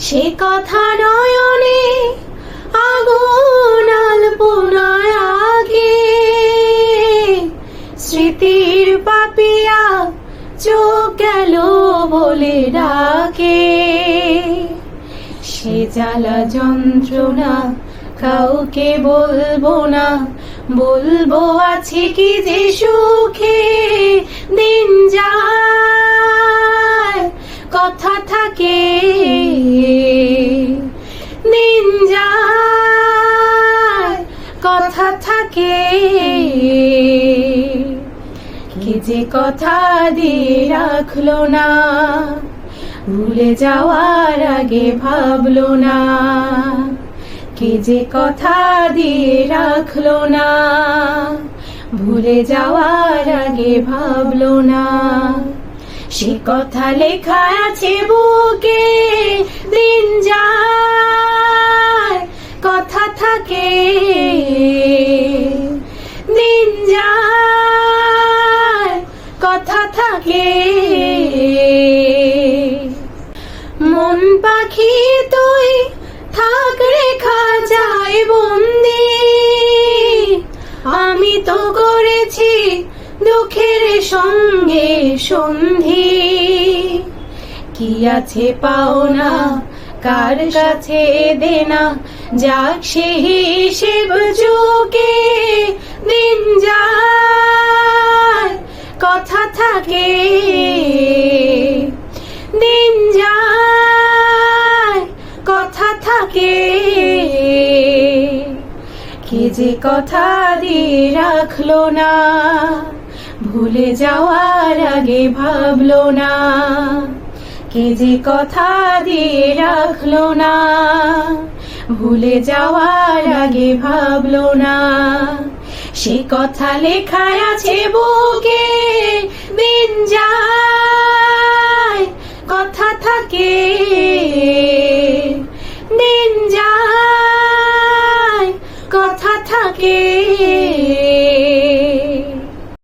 সে কথা নয়নে আগুন আগে। স্মৃতির পাপিয়া চোখ গেল বলে ডাকে। সে জ্বালা যন্ত্রণা কাউকে বলব না। বলব আছে কি যে সুখে দিন যায়। কথা থাকে থাকে। কে যে কথা দিয়ে রাখল না, ভুলে যাওয়ার আগে ভাবলো না। কে যে কথা দিয়ে রাখল না, ভুলে যাওয়ার আগে ভাবলো না। সে কথা লেখা আছে বুকে, দিন যায়, কথা থাকে যায়, কথা থাকে। মন পাখি তুই থাক রেখা যায় বন্দি। আমি তো করেছি দুঃখের সঙ্গে সন্ধি। কি আছে পাওনা কার কাছে দেনা, যাক সে হিসেব চোখে থাকে। দিন যায়, কথা থাকে। কে যে কথা দিয়ে রাখল না, ভুলে যাওয়ার আগে ভাবলো না। কে যে কথা দিয়ে রাখল না, ভুলে যাওয়ার আগে ভাবলো না। সে কথা লেখায় আছে বুকে দিন যায় কথা থাকে। দিন যায় কথা থাকে।